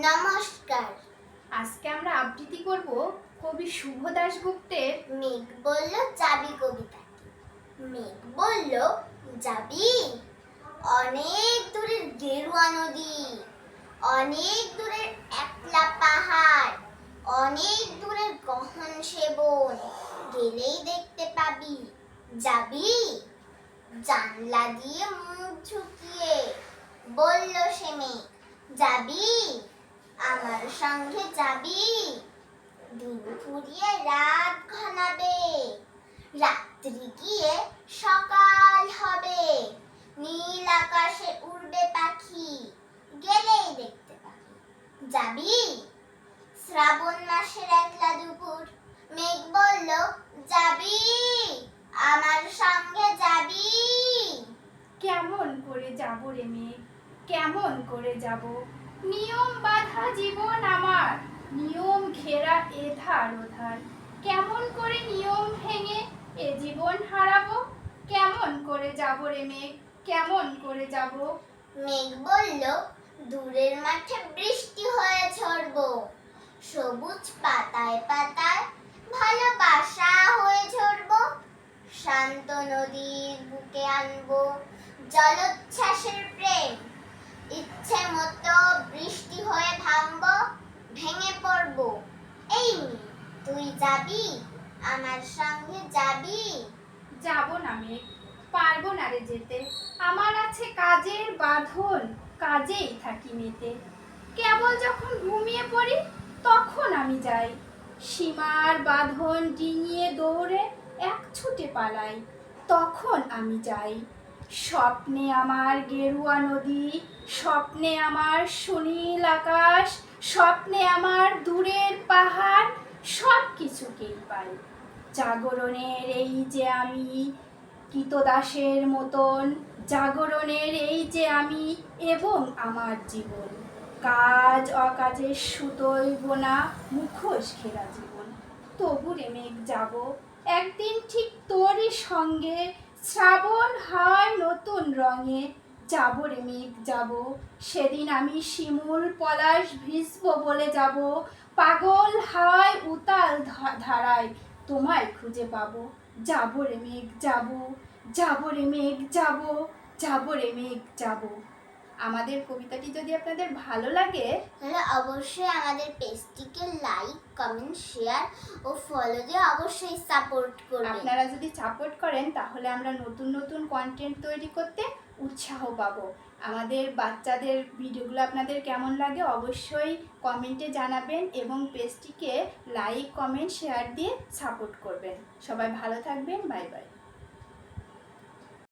নমস্কার। আজকে আমরা আবৃত্তি করব কবি শুভ দাশগুপ্তের মেঘ বলল যাবি কবিতাটি? মেঘ বলল যাবি। অনেক দূরের গেরুয়া নদী অনেক দূরের একলা পাহাড় অনেক দূরের গহন সেবন গেলেই দেখতে পাবি। যাবি? জানলা দিয়ে মুখ ঝুঁকিয়ে বলল সে মেঘ যাবি? আমার সঙ্গে যাবি? দিন ফুরিয়ে রাত ঘনাবে। রাত্রি গিয়ে সকাল হবে। নীল আকাশে উড়বে পাখি। গেলেই দেখতে পাবি। যাবি? শ্রাবণ মাসের একলা দুপুর। মেঘ বলল, যাবি? আমার সঙ্গে যাবি? কেমন করে যাব রে মেয়ে? কেমন করে যাব? নিয়ম বাধা জীবন আমার। নিয়ম ঘেরা এধার ওধার কেমন করে নিয়ম ভেঙে এ জীবন হারাবো? কেমন করে যাব রে মেঘ? কেমন করে যাব? মেঘ বলল, দূরের মাঠে বৃষ্টি হয়ে ঝরবো। সবুজ পাতায় পাতায় ভালোবাসা হয়ে ঝরবো। শান্ত নদীর বুকে আনব জলোচ্ছ্বাসের প্রেম। ইচ্ছে মতো বৃষ্টি হয়ে ভাঙবো ভেঙে পড়ব। এই মেয়ে, তুই যাবি? আমার সঙ্গে যাবি? যাব না মেঘ পারব না রে যেতে। আমার আছে কাজের বাঁধন কাজেই থাকি মেতে। কেবল যখন ঘুমিয়ে পড়ি তখন আমি যাই। সীমার বাঁধন ডিঙিয়ে দৌড়ে এক ছুটে পালাই তখন আমি যাই। স্বপ্নে আমার গেরুয়া নদী, স্বপ্নে আমার সুনীল আকাশ, স্বপ্নে আমার দূরের পাহাড় সব কিছুকেই পাই। জাগরণের এই যে আমি কীতদাসের মতন, জাগরণের এই যে আমি এবং আমার জীবন। কাজ অকাজের সুতোই বোনা মুখোশ ঘেরা জীবন। তবু রে মেঘ যাব, একদিন ঠিক তোরই সঙ্গে শ্রাবণ হয় নতুন রঙে। যাব রে মেঘ, যাব। সেদিন আমি শিমুল পলাশ ভিজব বলে যাব। পাগল হাওয়ায় উতাল ধারায় তোমায় খুঁজে পাবো। যাব রে মেঘ, যাব। যাব রে মেঘ, যাব। যাব রে মেঘ, যাব। আমাদের কবিতাটি যদি আপনাদের ভালো লাগে তাহলে অবশ্যই আমাদের পেজটিকে লাইক কমেন্ট শেয়ার ও ফলো দিয়ে অবশ্যই সাপোর্ট করবেন। আপনারা যদি সাপোর্ট করেন তাহলে আমরা নতুন নতুন কন্টেন্ট তৈরি করতে উৎসাহ পাবো। আমাদের বাচ্চাদের ভিডিওগুলো আপনাদের কেমন লাগে অবশ্যই কমেন্টে জানাবেন এবং পেজটিকে লাইক কমেন্ট শেয়ার দিয়ে সাপোর্ট করবেন। সবাই ভালো থাকবেন বাই বাই